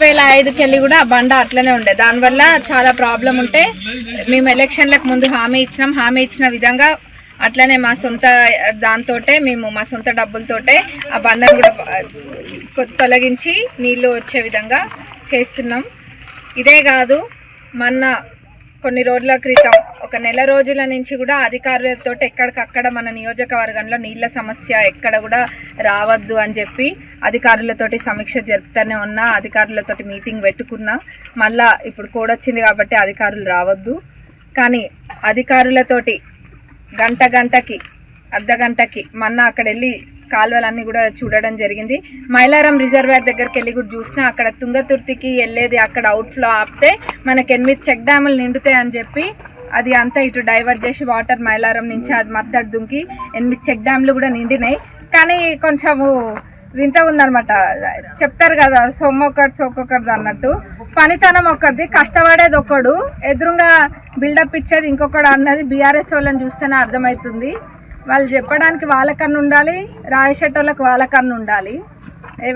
వేల ఐదుకి వెళ్ళి కూడా బండ అట్లనే ఉండే. దానివల్ల చాలా ప్రాబ్లం ఉంటే మేము ఎలక్షన్లకు ముందు హామీ ఇచ్చినాం. హామీ ఇచ్చిన విధంగా అట్లనే మా సొంత దాంతోటే మేము మా సొంత డబ్బులతోటే ఆ బండను కూడా తొలగించి నీళ్ళు వచ్చే విధంగా చేస్తున్నాం. ఇదే కాదు మొన్న కొన్ని రోజుల క్రితం ఒక నెల రోజుల నుంచి కూడా అధికారులతో ఎక్కడికక్కడ మన నియోజకవర్గంలో నీళ్ళ సమస్య ఎక్కడ కూడా రావద్దు అని చెప్పి అధికారులతోటి సమీక్ష జరుపుతూనే ఉన్నా అధికారులతోటి మీటింగ్ పెట్టుకున్నా మళ్ళా ఇప్పుడు కోడ్ వచ్చింది కాబట్టి అధికారులు రావద్దు. కానీ అధికారులతోటి గంట గంటకి అర్ధ గంటకి మొన్న అక్కడ వెళ్ళి కాలువలన్నీ కూడా చూడడం జరిగింది. మైలారం రిజర్వేర్ దగ్గరికి వెళ్ళి కూడా చూసినా అక్కడ తుంగతుర్తికి వెళ్ళేది అక్కడ అవుట్ఫ్లో ఆపితే మనకి ఎనిమిది చెక్ డ్యాములు నిండుతాయి అని చెప్పి అది అంతా ఇటు డైవర్ట్ చేసి వాటర్ మైలారం నుంచి అది మత్తడి దుంకి ఎనిమిది చెక్ డ్యామ్లు కూడా నిండినాయి. కానీ కొంచెము వింత ఉందనమాట చెప్తారు కదా సొమ్ము ఒకటి సొక్కొకటిది అన్నట్టు. పనితనం ఒకటిది కష్టపడేది ఒకడు. ఎదురుగా బిల్డప్ ఇచ్చేది ఇంకొకడు అన్నది బీఆర్ఎస్ వాళ్ళని చూస్తేనే అర్థమవుతుంది. వాళ్ళు చెప్పడానికి వాళ్ళకన్నా ఉండాలి రాయేసేటోళ్ళకి వాళ్ళకన్నా ఉండాలి.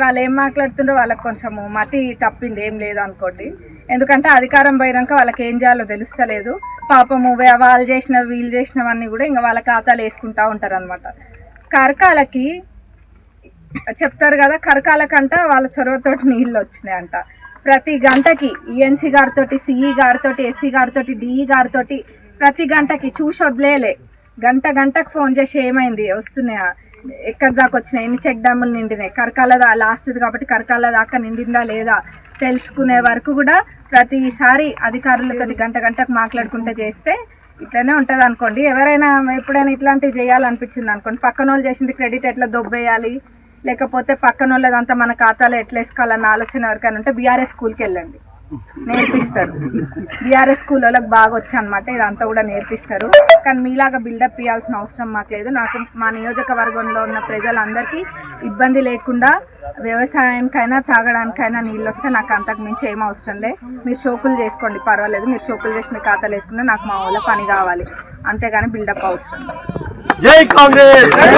వాళ్ళు ఏం మాట్లాడుతుండో వాళ్ళకి కొంచెము మతి తప్పింది ఏం లేదు అనుకోండి. ఎందుకంటే అధికారం పోయినాక వాళ్ళకి ఏం చేయాలో తెలుస్తలేదు. పాపము వాళ్ళు చేసిన వీళ్ళు చేసినవన్నీ కూడా ఇంకా వాళ్ళ ఖాతాలు వేసుకుంటూ ఉంటారు అనమాట కరకాలకి చెప్తారు కదా కరకాలకంట వాళ్ళ చొరవతోటి నీళ్ళు వచ్చినాయి అంట ప్రతి గంటకి ఈఎన్సీ గారితో సిఈ గారితో ఎస్సీ గారితో డిఈ గారితో ప్రతి గంటకి చూసి వదిలేలే గంట గంటకు ఫోన్ చేసి ఏమైంది? వస్తున్నాయా? ఎక్కడి దాకా వచ్చినాయి? ఎన్ని చెక్ డ్యాములు నిండినాయి? కరకాలదా లాస్ట్ది కాబట్టి కరకాల దాకా నిండిందా లేదా తెలుసుకునే వరకు కూడా ప్రతిసారి అధికారులతో గంట గంటకు మాట్లాడుకుంటూ చేస్తే ఇట్లనే ఉంటుంది అనుకోండి. ఎవరైనా ఎప్పుడైనా ఇట్లాంటివి చేయాలనిపించింది అనుకోండి పక్కన వాళ్ళు చేసింది క్రెడిట్ ఎట్లా దొబ్బేయాలి? లేకపోతే పక్కన వాళ్ళదంతా మన ఖాతాలో ఎట్లా వేసుకోవాలన్న ఆలోచన ఎవరికైనా ఉంటే బీఆర్ఎస్ స్కూల్కి వెళ్ళండి. నేర్పిస్తారు. బీఆర్ఎస్ స్కూల్ వాళ్ళకి బాగా వచ్చి అనమాట ఇదంతా కూడా నేర్పిస్తారు. కానీ మీలాగా బిల్డప్ ఇవ్వాల్సిన అవసరం మాకు లేదు. నాకు మా నియోజకవర్గంలో ఉన్న ప్రజలందరికీ ఇబ్బంది లేకుండా వ్యవసాయానికైనా తాగడానికైనా నీళ్ళు వస్తే నాకు అంతకు మించి ఏం అవసరం లే. మీరు షోకులు చేసుకోండి పర్వాలేదు. మీరు షోకులు చేసి మీ ఖాతాలు వేసుకుంటే నాకు మా వాళ్ళ పని కావాలి. అంతేగాని బిల్డప్ అవసరం. జై కాంగ్రెస్!